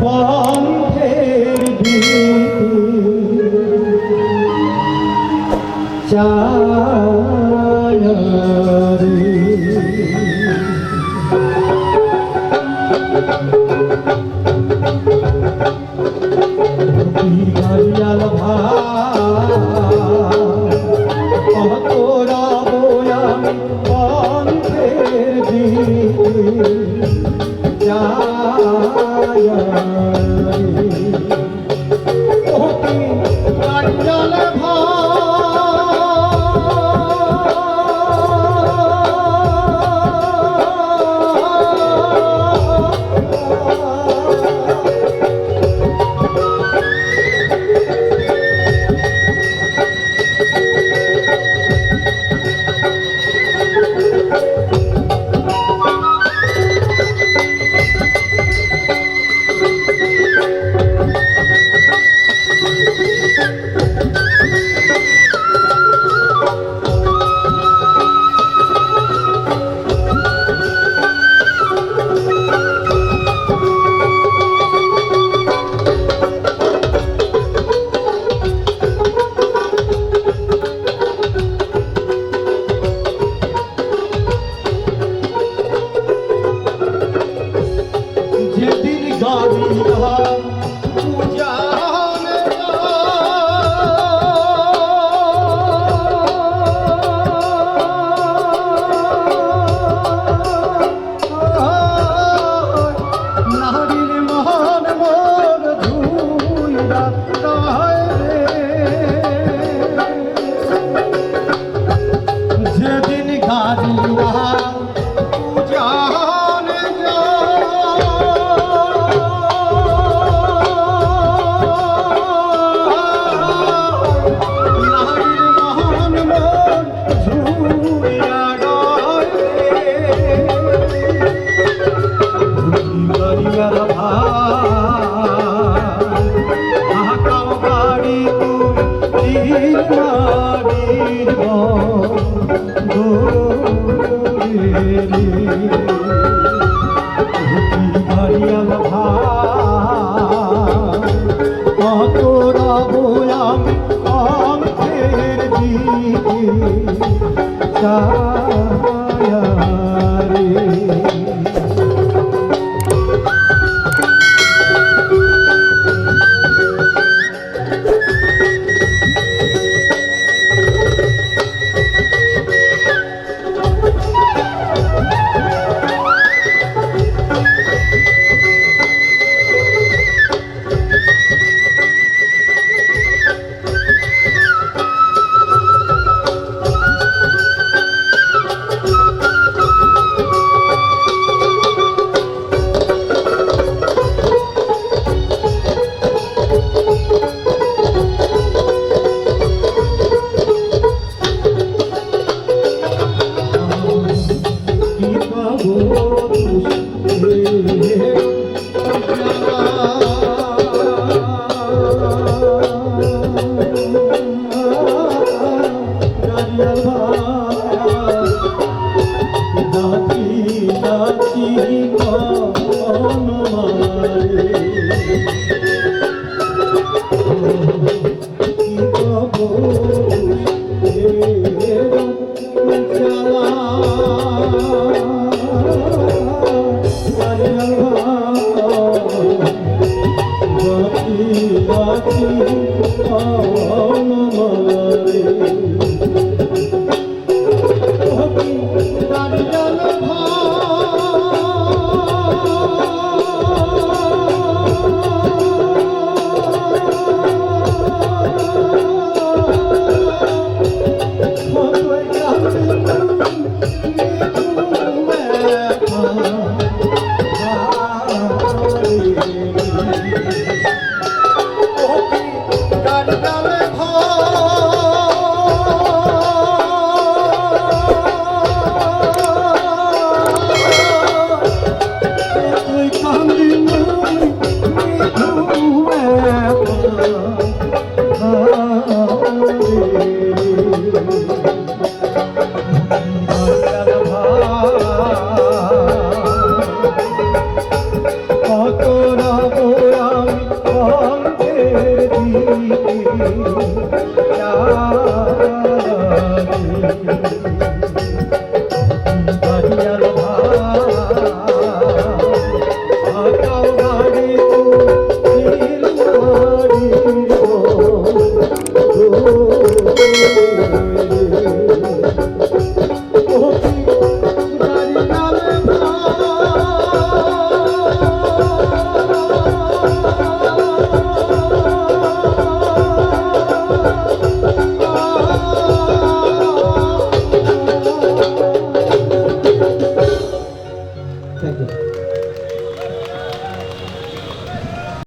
কণ্ঠের চার বয়াম অঙ্কের দিকে যায় তো